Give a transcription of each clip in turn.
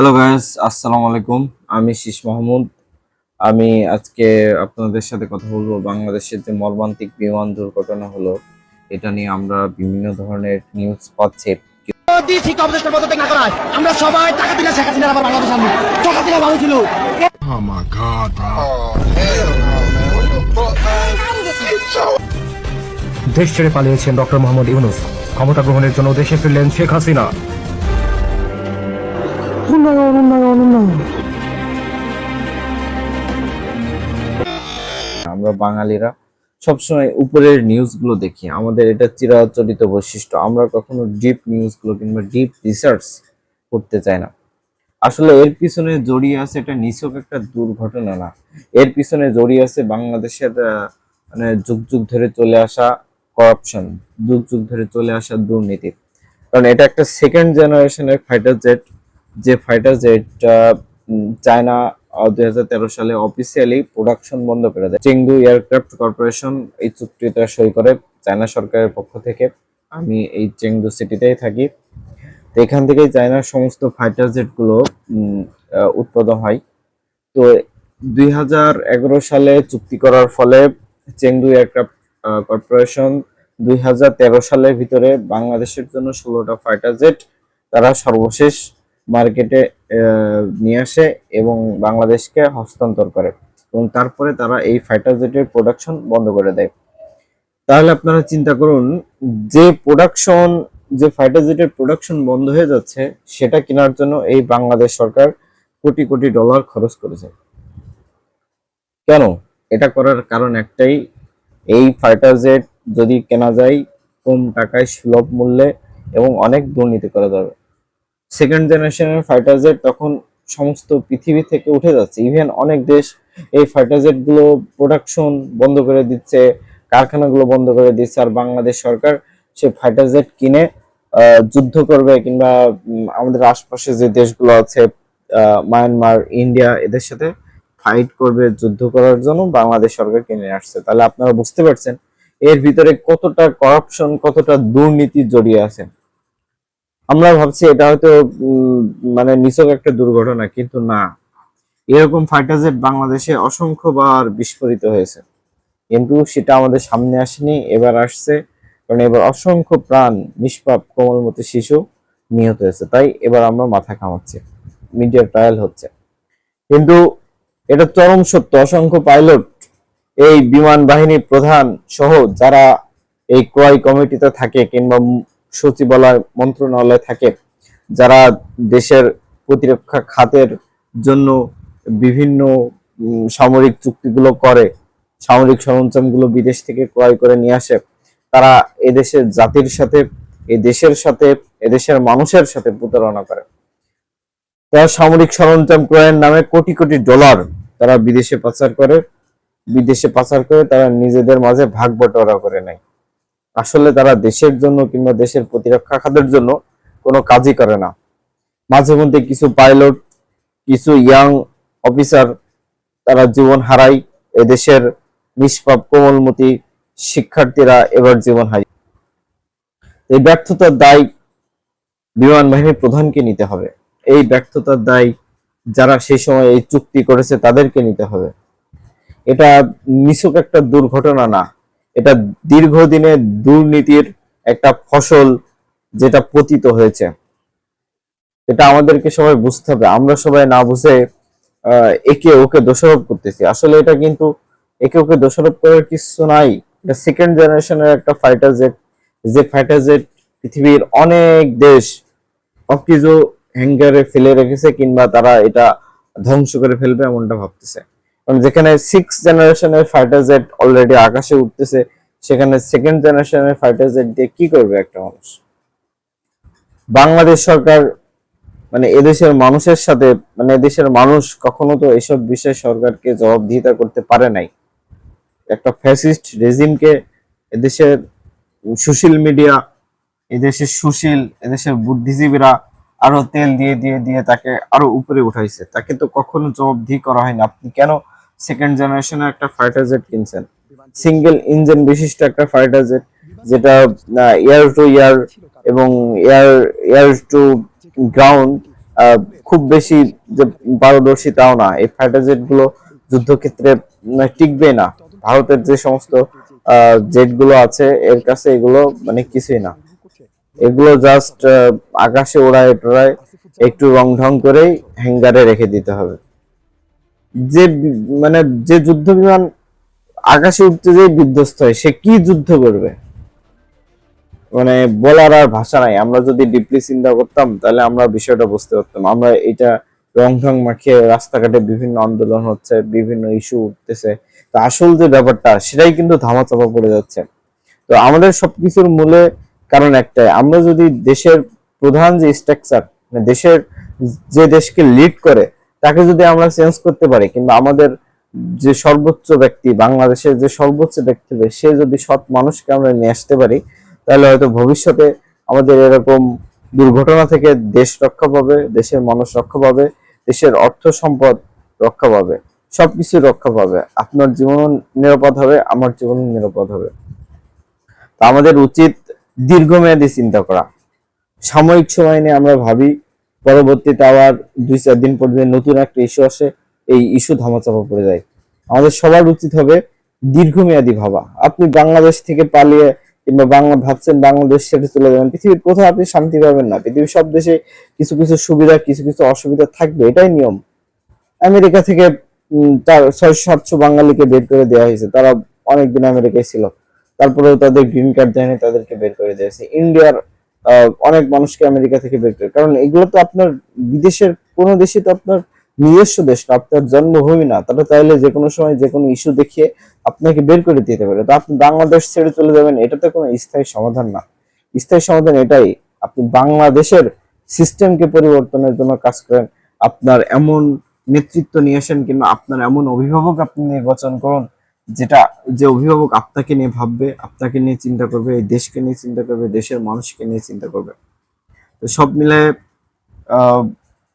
Hello guys আসসালামু আলাইকুম আমি শীষ মাহমুদ। আমি আজকে আপনাদের সাথে কথা বলব বাংলাদেশের যে মর্মান্তিক বিমান দুর্ঘটনা হলো এটা নিয়ে আমরা বিভিন্ন ধরনের নিউজ পাচ্ছি। আমরা সবাই টাকা দিলে শেখ আবার বাংলাদেশ টাকা দিলে ভালো ছিল. দেশ ছেড়ে পালিয়েছেন ডক্টর মোহাম্মদ ইউনুস। ক্ষমতা গ্রহণের জন্য দেশে ফিরলেন শেখ হাসিনা। আমরা বাঙালিরা সবসময় উপরের নিউজগুলো দেখি। আমাদের এটা চিরাচরিত বৈশিষ্ট্য। আমরা কখনো ডিপ নিউজগুলো কিংবা ডিপ রিসার্চ করতে চাই না। আসলে এর পিছনে জড়িয়ে আছে এটা নিছক একটা দুর্ঘটনা না। এর পিছনে জড়িয়ে আছে বাংলাদেশের মানে যুগ যুগ ধরে চলে আসা করাপশন যুগ যুগ ধরে চলে আসা দুর্নীতি। কারণ এটা একটা সেকেন্ড জেনারেশনের ফাইটার জেট যে ফাইটার জেটটা চায়না দুই হাজার তেরো সালে অফিসিয়ালি প্রোডাকশন বন্ধ করে দেয়। চেংদু এয়ারক্রাফট কর্পোরেশন এই চুক্তিটা সই করে চায়না সরকারের পক্ষ থেকে। আমি এই চেংদু সিটিতেই থাকি। তো এখান থেকেই চায়নার সমস্ত ফাইটার জেটগুলো উৎপাদন হয়। তো দুই হাজার এগারো সালে চুক্তি করার ফলে চেংদু এয়ারক্রাফট কর্পোরেশন দুই হাজার তেরো সালের ভিতরে বাংলাদেশের জন্য ষোলোটা ফাইটার জেট তারা সর্বশেষ মার্কেটে নিয়ে আসে এবং বাংলাদেশকে হস্তান্তর করে এবং তারপরে তারা এই ফাইটার জেটের প্রোডাকশন বন্ধ করে দেয়। তাহলে আপনারা চিন্তা করুন, যে প্রোডাকশন যে ফাইটার জেটের প্রোডাকশন বন্ধ হয়ে যাচ্ছে, সেটা কেনার জন্য এই বাংলাদেশ সরকার কোটি কোটি ডলার খরচ করেছে। কেন? এটা করার কারণ একটাই, এই ফাইটার জেট যদি কেনা যায়, কম টাকায় সুলভ মূল্যে এবং অনেক দুর্নীতি করা যাবে। সেকেন্ড জেনারেশনের ফাইটার জেট তখন সমস্ত পৃথিবী থেকে উঠে যাচ্ছে। ইভেন অনেক দেশ এই ফাইটার জেটগুলো প্রোডাকশন বন্ধ করে দিচ্ছে, কারখানাগুলো বন্ধ করে দিচ্ছে আর বাংলাদেশ সরকার সে ফাইটার জেট কিনে যুদ্ধ করবে কিংবা আমাদের আশপাশে যে দেশগুলো আছে মায়ানমার ইন্ডিয়া এদের সাথে ফাইট করবে যুদ্ধ করার জন্য বাংলাদেশ সরকার কিনে আসছে। তাহলে আপনারা বুঝতে পারছেন এর ভিতরে কতটা করাপশন কতটা দুর্নীতি জড়িয়ে আছে। আমরা ভাবছি এটা হয়তো মানে নিছক একটা দুর্ঘটনা, কিন্তু না। এরকম ফাইটার জেট বাংলাদেশে অসংখ্যবার বিস্ফোরিত হয়েছে। কিন্তু সেটা আমাদের সামনে আসেনি, এবার আসছে। কারণ এবার অসংখ্য প্রাণ নিষ্পাপ কোমলমতি শিশু নিহত হয়েছে। তাই এবার আমরা মাথা ঘামাচ্ছি। মিডিয়া ট্রায়াল হচ্ছে। কিন্তু এটা চরম সত্য। অসংখ্য পাইলট এই বিমান বাহিনীর প্রধান সহ যারা এই ক্রয় কমিটিতে থাকে কিংবা সচিবালয় মন্ত্রণালয় থাকে, যারা দেশের প্রতিরক্ষা খাতের জন্য বিভিন্ন সামরিক চুক্তিগুলো করে, সামরিক সরঞ্জামগুলো বিদেশ থেকে ক্রয় করে নিয়ে আসে, তারা এদেশের জাতির সাথে এই দেশের সাথে, এদেশের মানুষের সাথে প্রতারণা করে। তারা সামরিক সরঞ্জাম ক্রয়ের নামে কোটি কোটি ডলার তারা বিদেশে পাচার করে, বিদেশে পাচার করে তারা নিজেদের মাঝে ভাগ বটোয়ারা করে নেয়। আসলে তারা দেশের জন্য কিংবা দেশের প্রতিরক্ষা খাতের জন্য কোনো কাজই করে না। মাঝে মধ্যে কিছু পাইলট কিছু ইয়াং অফিসার তারা জীবন হারায়। এদেশের নিষ্পাপ, কোমলমতি শিক্ষার্থীরা এবার জীবন হারায় এই ব্যর্থতার দায় বিমান বাহিনীর প্রধানকে নিতে হবে। এই ব্যর্থতার দায় যারা সেই সময় এই চুক্তি করেছে তাদেরকে নিতে হবে। এটা নিছক একটা দুর্ঘটনা না। এটা দীর্ঘদিনের দুর্নীতির একটা ফসল যেটা পতিত হয়েছে। এটা আমাদেরকে সবাই বুঝতে হবে। আমরা সবাই না বুঝে একে ওকে দোষারোপ করতেছি। আসলে এটা কিন্তু একে ওকে দোষারোপ করার কিছু নাই। এটা সেকেন্ড জেনারেশনের একটা ফাইটার জেট যে ফাইটার জেট পৃথিবীর অনেক দেশ অকিজো হ্যাঙ্গারে ফেলে রেখেছে কিংবা তারা এটা ধ্বংস করে ফেলবে এমনটা ভাবতেছে। যেখানে সিক্স জেনারেশনের ফাইটার জেট অলরেডি আকাশে উঠতেছে, সেখানে সেকেন্ড জেনারেশনের ফাইটার জেট দিয়ে কি করবে একটা মানুষ? বাংলাদেশ সরকার মানে এদেশের মানুষের সাথে মানে এদেশের মানুষ কখনো তো এসব বিষয়ে সরকারকে জবাবদিহিতা করতে পারে নাই। একটা ফ্যাসিস্ট রেজিমকে এদেশের সুশীল মিডিয়া এদেশের সুশীল, এদেশের বুদ্ধিজীবীরা আরও তেল দিয়ে দিয়ে দিয়ে তাকে আরও উপরে উঠাইছে। তাকে তো কখনো জবাবদিহি করা হয়নি। আপনি কেন সেকেন্ড জেনারেশনের একটা ফাইটার জেট কিনছেন। সিঙ্গেল ইঞ্জিন বিশিষ্ট একটা ফাইটার জেট যেটা এয়ার টু এয়ার এবং এয়ার এয়ার টু গ্রাউন্ড খুব বেশি যে পারদর্শী তাও না। এই ফাইটার জেটগুলো যুদ্ধক্ষেত্রে উম, টিকবে না। ভারতের যে সমস্ত জেটগুলো আছে এর কাছে এগুলো মানে কিছুই না। এগুলো জাস্ট আকাশে ওড়ায় টোড়ায় একটু রং ঢং করেই হ্যাঙ্গারে রেখে দিতে হবে। যে মানে যে যুদ্ধ বিমান আকাশে উঠতে যে বিধ্বস্ত হয়, সে কি যুদ্ধ করবে? মানে বলার আর ভাষা নাই। আমরা যদি ডিপলি চিন্তা করতাম, তাহলে আমরা বিষয়টা বুঝতে পারতাম। আমরা এটা রং ঢং মাখিয়ে রাস্তাঘাটে বিভিন্ন আন্দোলন হচ্ছে, বিভিন্ন ইস্যু উঠতেছে। তো আসল যে ব্যাপারটা, সেটাই কিন্তু ধামাচাপা পড়ে যাচ্ছে। তো আমাদের সবকিছুর মূলে কারণ একটাই, আমরা যদি দেশের প্রধান যে স্ট্রাকচার মানে দেশের যে দেশকে লিড করে তাকে যদি আমরা চেঞ্জ করতে পারি, কিংবা আমাদের যে সর্বোচ্চ ব্যক্তি, বাংলাদেশের যে সর্বোচ্চ ব্যক্তি সে যদি সৎ মানুষকে আমরা নিয়ে আসতে পারি, তাহলে হয়তো ভবিষ্যতে আমাদের এরকম দুর্ঘটনা থেকে দেশ রক্ষা পাবে, দেশের মানুষ রক্ষা পাবে, দেশের অর্থ সম্পদ রক্ষা পাবে, সবকিছু রক্ষা পাবে। আপনার জীবন নিরাপদ হবে, আমার জীবন নিরাপদ হবে। তা আমাদের উচিত দীর্ঘমেয়াদী চিন্তা করা। সাময়িক সময় নিয়ে আমরা ভাবি পরবর্তীতে আবার দুই চার দিন পর নতুন একটা ইস্যু আসে, এই ইস্যু ধামাচাপা পড়ে যায়। আমাদের সবার উচিত হবে দীর্ঘমেয়াদী ভাবা। আপনি বাংলাদেশ থেকে পালিয়ে কিংবা বাংলা ভাবছেন বাংলাদেশ ছেড়ে চলে যাবেন, পৃথিবীর কোথাও আপনি শান্তি পাবেন না। পৃথিবীর সব দেশে কিছু কিছু সুবিধা, কিছু কিছু অসুবিধা থাকবে, এটাই নিয়ম। আমেরিকা থেকে তার ছয় সাতশো বাঙালিকে বের করে দেওয়া হয়েছে। তারা অনেকদিন আমেরিকায় ছিল। তারপরেও তাদের গ্রিন কার্ড দেয়নি, তাদেরকে বের করে দিয়েছে ইন্ডিয়ার অনেক মানুষকে আমেরিকা থেকে বের করে। কারণ এগুলো তো আপনার বিদেশের, কোনো দেশে তো আপনার নিজস্ব দেশ না, আপনার জন্মভূমি না। তারা চাইলে যে কোনো সময় যে কোনো ইস্যু দেখিয়ে আপনাকে বের করে দিতে পারে। তো আপনি বাংলাদেশ ছেড়ে চলে যাবেন এটা তো কোনো স্থায়ী সমাধান না। স্থায়ী সমাধান এটাই, আপনি বাংলাদেশের সিস্টেমকে পরিবর্তনের জন্য কাজ করেন, আপনার এমন নেতৃত্ব নিয়ে আসেন কিংবা আপনার এমন অভিভাবক আপনি নির্বাচন করুন যেটা, যে অভিভাবক আপনাকে নিয়ে ভাববে, আপনাকে নিয়ে চিন্তা করবে, এই দেশকে নিয়ে চিন্তা করবে, দেশের মানুষকে নিয়ে চিন্তা করবে। তো সব মিলে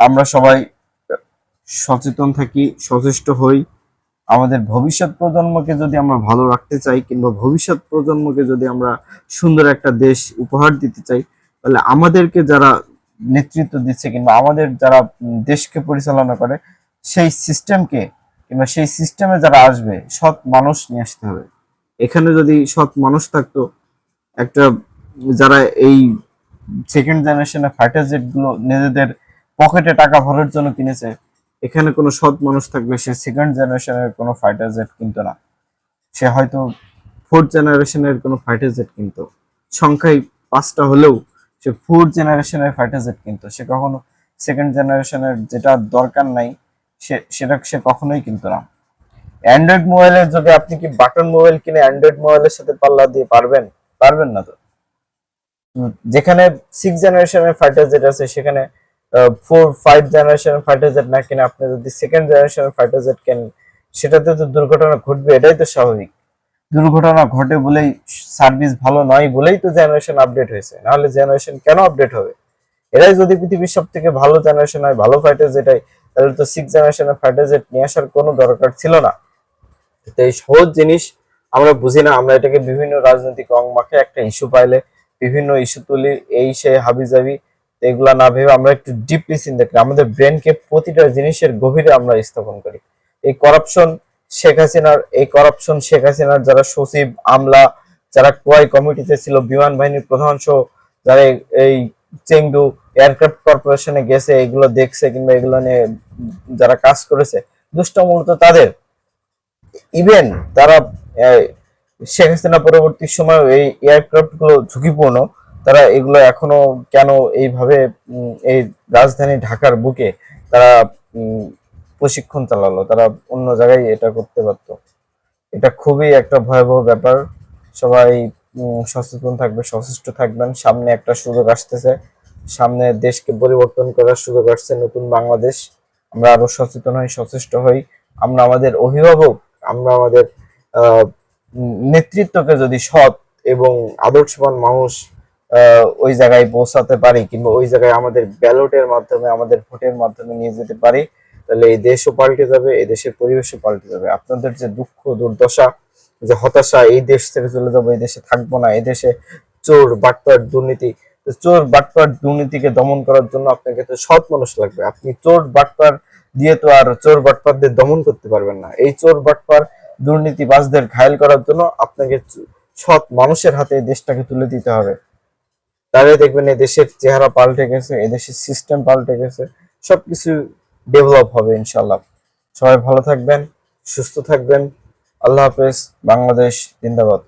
আমরা সবাই সচেতন থাকি, সচেষ্ট হই। আমাদের ভবিষ্যৎ প্রজন্মকে যদি আমরা ভালো রাখতে চাই, কিংবা ভবিষ্যৎ প্রজন্মকে যদি আমরা সুন্দর একটা দেশ উপহার দিতে চাই, তাহলে আমাদেরকে যারা নেতৃত্ব দিচ্ছে, কিংবা আমাদের যারা দেশকে পরিচালনা করে, সেই সিস্টেমকে কিংবা সেই সিস্টেমে যারা আসবে, সৎ মানুষ নিয়ে আসতে হবে। এখানে যদি সৎ মানুষ থাকতো, একটা যারা এই সেকেন্ড জেনারেশনের ফাইটার জেটগুলো নিজেদের পকেটে টাকা ভরার জন্য কিনেছে, এখানে কোনো সৎ মানুষ থাকবে সে সেকেন্ড জেনারেশনের কোনো ফাইটার জেট কিনতো না। সে হয়তো ফোর্থ জেনারেশনের কোনো ফাইটার জেট কিনতো। সংখ্যায় পাঁচটা হলেও সে ফোর্থ জেনারেশনের ফাইটার জেট কিনতো। সে কখনো সেকেন্ড জেনারেশনের যেটা দরকার নাই সেটা সে কখনোই কিনতো না। অ্যান্ড্রয়েড মোবাইলে যদি আপনি কি বাটন মোবাইল কিনে অ্যান্ড্রয়েড মোবাইলের সাথে পাল্লা দিয়ে পারবেন? পারবেন না তো। যেখানে সিক্স জেনারেশনের আছে, সেখানে ফোর ফাইভ জেনারেশনের না কিনে আপনি যদি সেকেন্ড জেনারেশনের সেটাতে তো দুর্ঘটনা ঘটবে, এটাই তো স্বাভাবিক। দুর্ঘটনা ঘটে বলেই সার্ভিস ভালো নয় বলেই তো জেনারেশন আপডেট হয়েছে। নাহলে জেনারেশন কেন আপডেট হবে? এরাই যদি পৃথিবীর সব থেকে ভালো জেনারেশন হয়, ভালো ফাইটার জেটাই তাহলে তো সিক্স জেনারেশনের ফাইটার জেট নিয়ে আসার কোনো দরকার ছিল না। তো এই সহজ জিনিস, আমরা বুঝি না, আমরা এটাকে বিভিন্ন রাজনৈতিক মাখে একটা ইস্যু পাইলে, বিভিন্ন ইস্যু তুলি, এই সে হাবি জাবি এগুলা না ভেবে আমরা একটু ডিপলি চিন্তা করি। আমাদের ব্রেনকে প্রতিটা জিনিসের গভীরে আমরা স্থাপন করি। এই করাপশন শেখ হাসিনার, এই করাপশন শেখ হাসিনার যারা সচিব, আমলা, যারা ক্রয় কমিটিতে ছিল, বিমান বাহিনীর প্রধান সহ, যারা এই- চেংদু এয়ারক্রাফট কর্পোরেশনে গেছে, এগুলো দেখছে কিংবা এগুলো নিয়ে যারা কাজ করেছে, দুষ্ট মূলত তাদের। ইভেন তারা শেখ হাসিনা পরবর্তী সময় এই এয়ারক্রাফটগুলো ঝুঁকিপূর্ণ, তারা এগুলো এখনও কেন এইভাবে এই রাজধানী ঢাকার বুকে তারা প্রশিক্ষণ চালালো, তারা অন্য জায়গায় এটা করতে পারতো। এটা খুবই একটা ভয়াবহ ব্যাপার। সবাই সচেতন থাকবে, সচেষ্ট থাকবেন, সামনে একটা সুযোগ আসতেছে। সামনে দেশকে পরিবর্তন করার সুযোগ আসছে, নতুন বাংলাদেশ। আমরা আরও সচেতন হই, সচেষ্ট হই। আমরা আমাদের অভিভাবক, আমরা আমাদের নেতৃত্বকে যদি সৎ এবং আদর্শবান মানুষ ওই জায়গায় পৌঁছাতে পারি কিংবা ওই জায়গায় আমাদের ব্যালটের মাধ্যমে, আমাদের ভোটের মাধ্যমে নিয়ে যেতে পারি, তাহলে এই দেশও পাল্টে যাবে, এই দেশের পরিবেশও পাল্টে যাবে। আপনাদের যে দুঃখ, দুর্দশা, যে হতাশা, এই দেশ থেকে চলে যাব, এই দেশে থাকব না, এই দেশে চোর, বাটপাট, দুর্নীতি চোর বাটপার দুর্নীতিকে দমন করার জন্য আপনাকে তো সৎ মানুষ লাগবে। আপনি চোর বাটপার দিয়ে তো আর চোর বাটপারদের দমন করতে পারবেন না। এই চোর বাটপার দুর্নীতিবাজদের ঘায়ল করার জন্য আপনাকে সৎ মানুষের হাতে দেশটাকে তুলে দিতে হবে। তাহলে দেখবেন এই দেশের চেহারা পাল্টে গেছে, এই দেশের সিস্টেম পাল্টে গেছে, সবকিছু ডেভেলপ হবে ইনশাল্লাহ সবাই ভালো থাকবেন, সুস্থ থাকবেন। আল্লাহ হাফেজ, বাংলাদেশ জিন্দাবাদ।